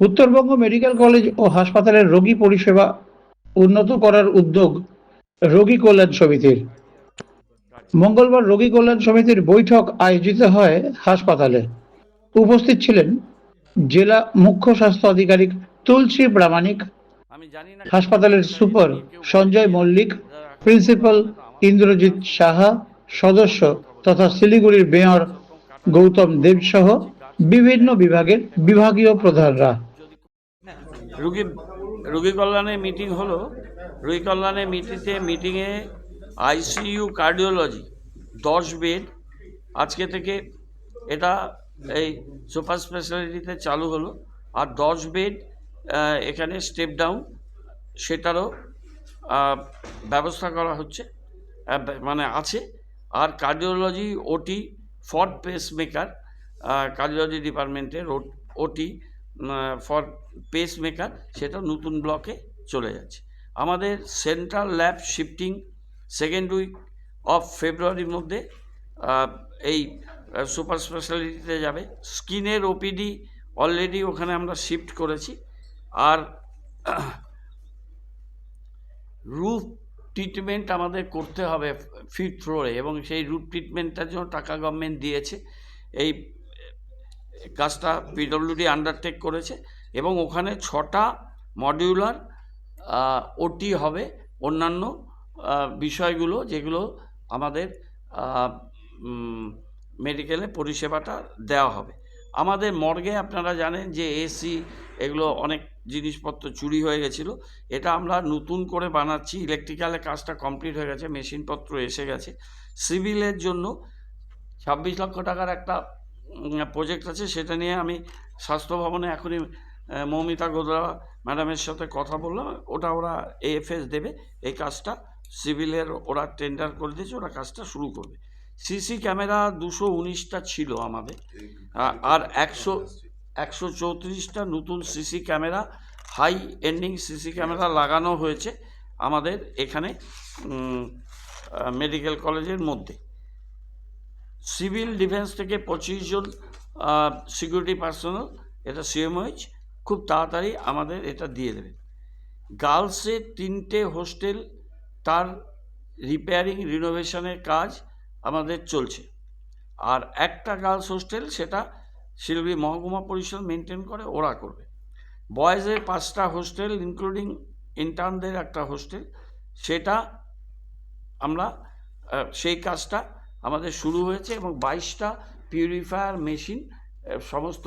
Uttarbanga medical college ও হাসপাতালের রোগী পরিষেবা উন্নত করার উদ্যোগ রোগী কল্যাণ সমিতির। মঙ্গলবার রোগী কল্যাণ সমিতির বৈঠক আয়োজিত হয় হাসপাতালে। উপস্থিত ছিলেন জেলা মুখ্য স্বাস্থ্য আধিকারিক তুলসী প্রামাণিক হাসপাতালের সুপার সঞ্জয় মল্লিক প্রিন্সিপাল ইন্দ্রজিৎ সাহা সদস্য তথা শিলিগুড়ির মেয়র গৌতম দেবসহ বিভিন্ন বিভাগের বিভাগীয় প্রধানরা। রুগী রুগী কল্যাণে মিটিং হলো। রুগী কল্যাণে মিটিংতে মিটিংয়ে আইসিইউ কার্ডিওলজি দশ বেড আজকে থেকে এটা এই সুপার স্পেশালিটিতে চালু হলো। আর দশ বেড এখানে স্টেপ ডাউন সেটারও ব্যবস্থা করা হচ্ছে। মানে আছে। আর cardiology OT for pacemaker cardiology ডিপার্টমেন্টের ওটি ফর পেস মেকার সেটা নতুন ব্লকে চলে যাচ্ছে। আমাদের central lab shifting second week of ফেব্রুয়ারির মধ্যে এই সুপার স্পেশালিটিতে যাবে। স্কিনের ওপিডি অলরেডি ওখানে আমরা শিফট করেছি। আর রুফ ট্রিটমেন্ট আমাদের করতে হবে ফিফথ ফ্লোরে এবং সেই রুফ ট্রিটমেন্টটার জন্য টাকা গভর্নমেন্ট দিয়েছে। এই কাজটা পিডব্লিউডি আন্ডারটেক করেছে এবং ওখানে ছটা মডিউলার ওটি হবে। অন্যান্য বিষয়গুলো যেগুলো আমাদের মেডিকেলে পরিষেবাটা দেওয়া হবে। আমাদের মর্গে আপনারা জানেন যে এসি এগুলো অনেক জিনিসপত্র চুরি হয়ে গেছিল। এটা আমরা নতুন করে বানাচ্ছি। ইলেকট্রিক্যালের কাজটা কমপ্লিট হয়ে গেছে, মেশিনপত্র এসে গেছে। সিভিলের জন্য ছাব্বিশ লক্ষ টাকার একটা প্রজেক্ট আছে, সেটা নিয়ে আমি স্বাস্থ্য ভবনে এখনই মৌমিতা গোদরা ম্যাডামের সাথে কথা বললাম, ওটা ওরা এএফএস দেবে, এই কাজটা সিভিলের ওরা টেন্ডার করে দিয়েছে, ওরা কাজটা শুরু করবে। সিসি ক্যামেরা দুশো উনিশটা ছিল আমাদের আর একশো একশো চৌত্রিশটা নতুন CC camera high ending CC camera লাগানো হয়েছে আমাদের এখানে মেডিকেল কলেজের মধ্যে। সিভিল ডিফেন্স থেকে পঁচিশ জন সিকিউরিটি পার্সোনাল, এটা সিএমওইচ খুব তাড়াতাড়ি আমাদের এটা দিয়ে দেবে। গার্লসের তিনটে হোস্টেল, তার রিপেয়ারিং, রিনোভেশনের কাজ আমাদের চলছে। আর একটা গার্লস হোস্টেল, সেটা শিলিগুড়ি মহকুমা পরিষদ মেনটেন করে, ওরা করবে। বয়েজের পাঁচটা হোস্টেল, ইনক্লুডিং ইন্টার্নদের একটা হোস্টেল, সেটা আমরা সেই কাজটা আমাদের শুরু হয়েছে এবং বাইশটা পিউরিফায়ার মেশিন সমস্ত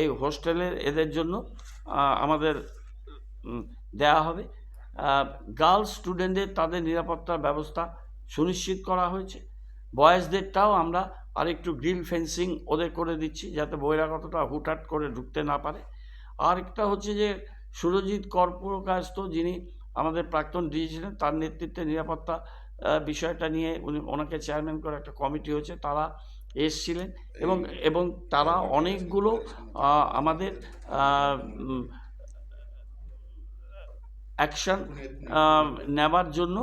এই হোস্টেলের এদের জন্য আমাদের দেয়া হবে। গার্লস স্টুডেন্টদের তাদের নিরাপত্তার ব্যবস্থা সুনিশ্চিত করা হয়েছে। বয়েজদেরটাও আমরা আরেকটু গ্রিল ফেন্সিং ওদের করে দিচ্ছি, যাতে বহিরাগতটা হুটহাট করে ঢুকতে না পারে। আরেকটা হচ্ছে যে, সুরজিৎ কর্পূরকায়স্থ যিনি আমাদের প্রাক্তন ডিজি তার নেতৃত্বে নিরাপত্তা বিষয়টা নিয়ে উনি ওনাকে চেয়ারম্যান করে একটা কমিটি হয়েছে তারা এসছিলেন এবং এবং তারা অনেকগুলো আমাদের অ্যাকশান নেবার জন্য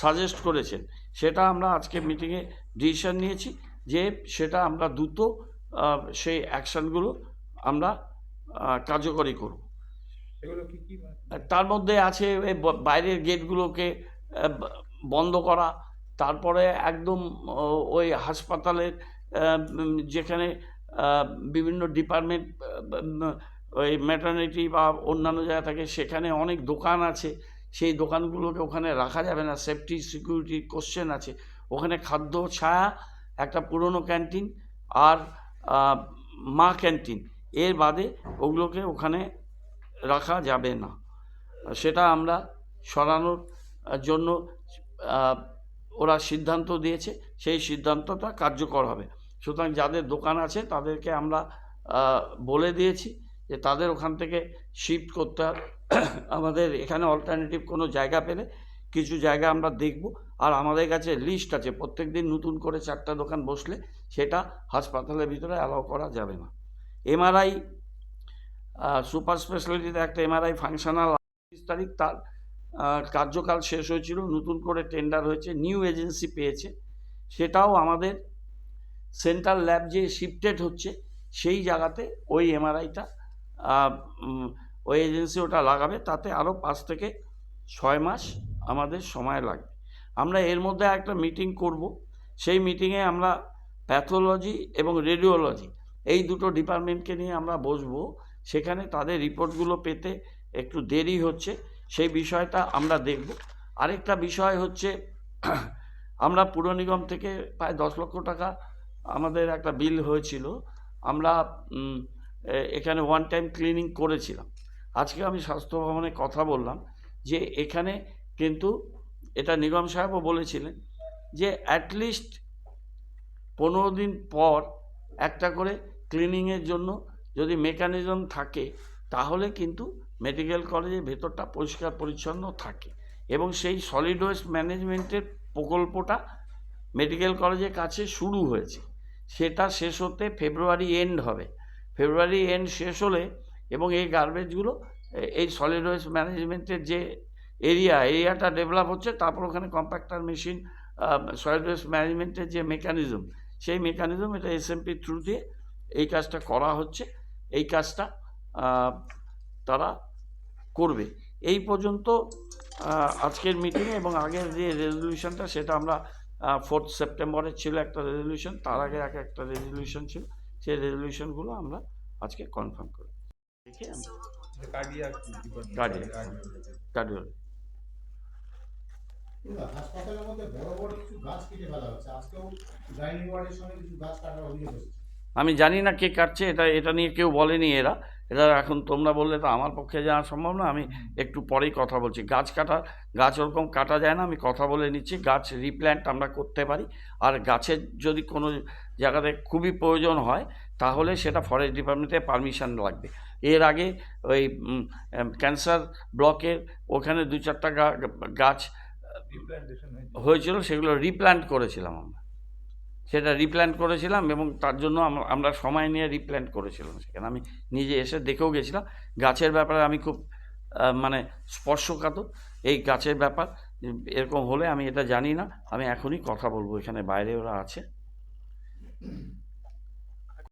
সাজেস্ট করেছেন। সেটা আমরা আজকে মিটিংয়ে ডিসিশন নিয়েছি যে সেটা আমরা দ্রুত সেই অ্যাকশানগুলো আমরা কার্যকরী করব। তার মধ্যে আছে বাইরের গেটগুলোকে বন্ধ করা, তারপরে একদম ওই হাসপাতালের যেখানে বিভিন্ন ডিপার্টমেন্ট ওই ম্যাটার্নিটি বা অন্যান্য জায়গা থাকে, সেখানে অনেক দোকান আছে। সেই দোকানগুলোকে ওখানে রাখা যাবে না। সেফটি, সিকিউরিটি কোশ্চেন আছে। ওখানে খাদ্য ছায়া, একটা পুরনো ক্যান্টিন আর মা ক্যান্টিন। এর বাদে ওগুলোকে ওখানে রাখা যাবে না। সেটা আমরা সরানোর জন্য ওরা সিদ্ধান্ত দিয়েছে, সেই সিদ্ধান্তটা কার্যকর হবে। সুতরাং যাদের দোকান আছে, তাদেরকে আমরা বলে দিয়েছি যে তাদের ওখান থেকে শিফট করতে আমাদের এখানে অল্টারনেটিভ কোনো জায়গা পেলে কিছু জায়গা আমরা দেখব। আর আমাদের কাছে লিস্ট আছে প্রত্যেক দিন নতুন করে চারটা দোকান বসলে সেটা হাসপাতালের ভিতরে অ্যালাউ করা যাবে না। এমআরআই সুপার স্পেশালিটিতে একটা এমআরআই ফাংশনাল তিরিশ তারিখ তার কার্যকাল শেষ হয়েছিল, নতুন করে টেন্ডার হয়েছে নিউ এজেন্সি পেয়েছে। সেটাও আমাদের সেন্ট্রাল ল্যাব যে শিফটেড হচ্ছে, সেই জায়গাতে ওই এমআরআইটা ওই এজেন্সি ওটা লাগাবে। তাতে আরও পাঁচ থেকে ছয় মাস আমাদের সময় লাগবে। আমরা এর মধ্যে একটা মিটিং করব। সেই মিটিংয়ে আমরা প্যাথোলজি এবং রেডিওলজি এই দুটো ডিপার্টমেন্টকে নিয়ে আমরা বসবো। সেখানে তাদের রিপোর্টগুলো পেতে একটু দেরি হচ্ছে। সেই বিষয়টা আমরা দেখব। আরেকটা বিষয় হচ্ছে, আমরা পুর নিগম থেকে প্রায় দশ লক্ষ টাকা আমাদের একটা বিল হয়েছিল। আমরা এখানে ওয়ান টাইম ক্লিনিং করেছিলাম। আজকে আমি স্বাস্থ্য ভবনে কথা বললাম যে এখানে কিন্তু এটা নিগম সাহেবও বলেছিলেন যে অ্যাটলিস্ট পনেরো দিন পর একটা করে ক্লিনিংয়ের জন্য যদি মেকানিজম থাকে, তাহলে কিন্তু মেডিকেল কলেজের ভেতরটা পরিষ্কার পরিচ্ছন্ন থাকে এবং সেই সলিড ওয়েস্ট ম্যানেজমেন্টের প্রকল্পটা মেডিকেল কলেজের কাছে শুরু হয়েছে। সেটা শেষ হতে ফেব্রুয়ারি এন্ড হবে। ফেব্রুয়ারি এন্ড শেষ হলে এবং এই গার্বেজগুলো এই সলিড ওয়েস্ট ম্যানেজমেন্টের যে এরিয়া এরিয়াটা ডেভেলপ হচ্ছে, তারপর ওখানে কম্প্যাক্টার মেশিন সলিড ওয়েস্ট ম্যানেজমেন্টের যে মেকানিজম সেই মেকানিজম এটা এসএমপি থ্রু দিয়ে এই কাজটা করা হচ্ছে। এই কাজটা তারা করবে। এই পর্যন্ত আজকের মিটিংয়ে এবং আগের যে রেজলিউশনটা সেটা আমরা ফোর্থ সেপ্টেম্বরের ছিল একটা রেজলিউশন তার আগে এক একটা রেজলিউশন ছিল। সেই রেজলিউশনগুলো আমরা আজকে কনফার্ম করি দেখে কার্ডিয়াক Cardiac. কার্ডিওলজি কিংবা হাসপাতালের মধ্যে বড় বড় কিছু গাছ কেটে ফেলা হচ্ছে। আজকেও গাইনি ওয়ার্ডের সঙ্গে কিছু গাছ কাটার অভিযোগ আমি জানি না কে কাটছে এটা এটা নিয়ে কেউ বলেনি এরা। এটা এখন তোমরা বললে তো আমার পক্ষে জানা সম্ভব না আমি একটু পরেই কথা বলছি। গাছ কাটা গাছ ওরকম কাটা যায় না আমি কথা বলে নিচ্ছি গাছ রিপ্ল্যান্ট আমরা করতে পারি। আর গাছের যদি কোনো জায়গাতে খুবই প্রয়োজন হয় তাহলে সেটা ফরেস্ট ডিপার্টমেন্টে পারমিশন লাগবে। এর আগে ওই ক্যান্সার ব্লকের ওখানে দু চারটা গা- গাছ হয়েছিল। সেগুলো রিপ্ল্যান্ট করেছিলাম আমরা। সেটা রিপ্ল্যান্ট করেছিলাম এবং তার জন্য আমরা সময় নিয়ে রিপ্ল্যান্ট করেছিলাম সেখানে। আমি নিজে এসে দেখেও গেছিলাম। গাছের ব্যাপারে আমি খুব মানে স্পর্শকাতর। এই গাছের ব্যাপার, এরকম হলে আমি এটা জানি না। আমি এখনই কথা বলব। এখানে বাইরে ওরা আছে।